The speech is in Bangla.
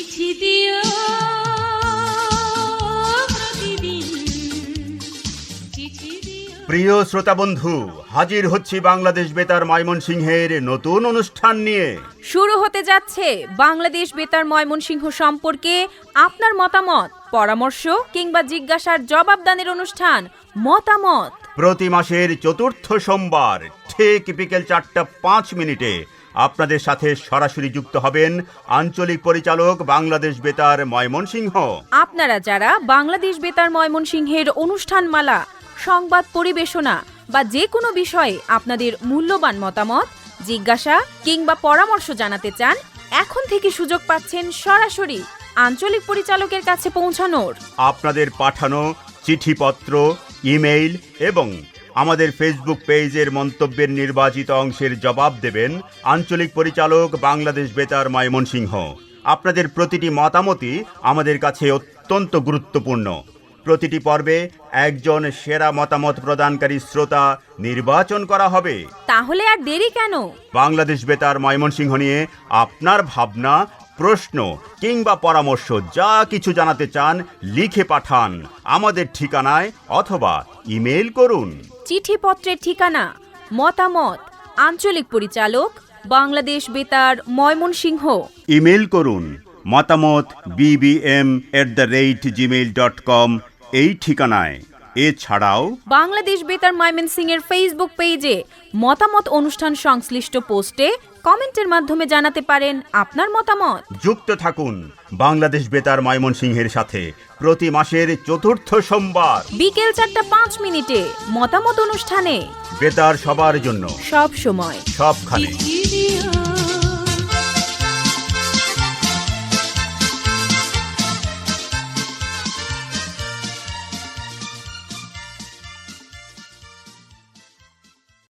চিঠি দিও প্রিয় শ্রোতা বন্ধু হাজির হচ্ছি বাংলাদেশ বেতার ময়মনসিংহের নতুন অনুষ্ঠান নিয়ে। শুরু হতে যাচ্ছে বাংলাদেশ বেতার ময়মনসিংহ সম্পর্কে আপনার মতামত পরামর্শ কিংবা জিজ্ঞাসার জবাবদানের অনুষ্ঠান মতামত। প্রতি মাসের চতুর্থ সোমবার ঠিক বিকেল চারটা পাঁচ মিনিটে আপনাদের সাথে সরাসরি যুক্ত হবেন আঞ্চলিক পরিচালক বাংলাদেশ বেতার ময়মনসিংহ আপনারা যারা বাংলাদেশ বেতার ময়মনসিংহের অনুষ্ঠানমালা সংবাদ পরিবেশনা বা যে কোনো বিষয়ে আপনাদের মূল্যবান মতামত জিজ্ঞাসা কিংবা পরামর্শ জানাতে চান এখন থেকে সুযোগ পাচ্ছেন সরাসরি আঞ্চলিক পরিচালকের কাছে পৌঁছানোর। আপনাদের পাঠানো চিঠিপত্র ইমেইল এবং আমাদের ফেসবুক পেজের মন্তব্যের নির্বাচিত অংশের জবাব দেবেন আঞ্চলিক পরিচালক বাংলাদেশ বেতার ময়মনসিংহ আপনাদের প্রতিটি মতামতই আমাদের কাছে অত্যন্ত গুরুত্বপূর্ণ। প্রতিটি পর্বে একজন সেরা মতামত প্রদানকারী শ্রোতা নির্বাচন করা হবে। তাহলে আর দেরি কেন? বাংলাদেশ বেতার ময়মনসিংহ নিয়ে আপনার ভাবনা প্রশ্ন কিংবা পরামর্শ যা কিছু জানাতে চান লিখে পাঠান আমাদের ঠিকানায় অথবা ইমেল করুন। চিঠিপত্রের ঠিকানা মতামত আঞ্চলিক পরিচালক বাংলাদেশ বেতার ময়মনসিংহ। ইমেল করুন মতামত BBM at the rate gmail dot com এই ঠিকানায়। এছাড়াও বাংলাদেশ বেতার ময়মনসিং এর ফেসবুক পেজে মতামত অনুষ্ঠান সংশ্লিষ্ট পোস্টে কমেন্টের মাধ্যমে জানাতে পারেন আপনার মতামত। যুক্ত থাকুন বাংলাদেশ বেতার ময়মনসিংহের সাথে প্রতি মাসের চতুর্থ সোমবার। বিকেল চারটা পাঁচ মিনিটে মতামত অনুষ্ঠানে। বেতার সবার জন্য। সব সময়। সবখানে।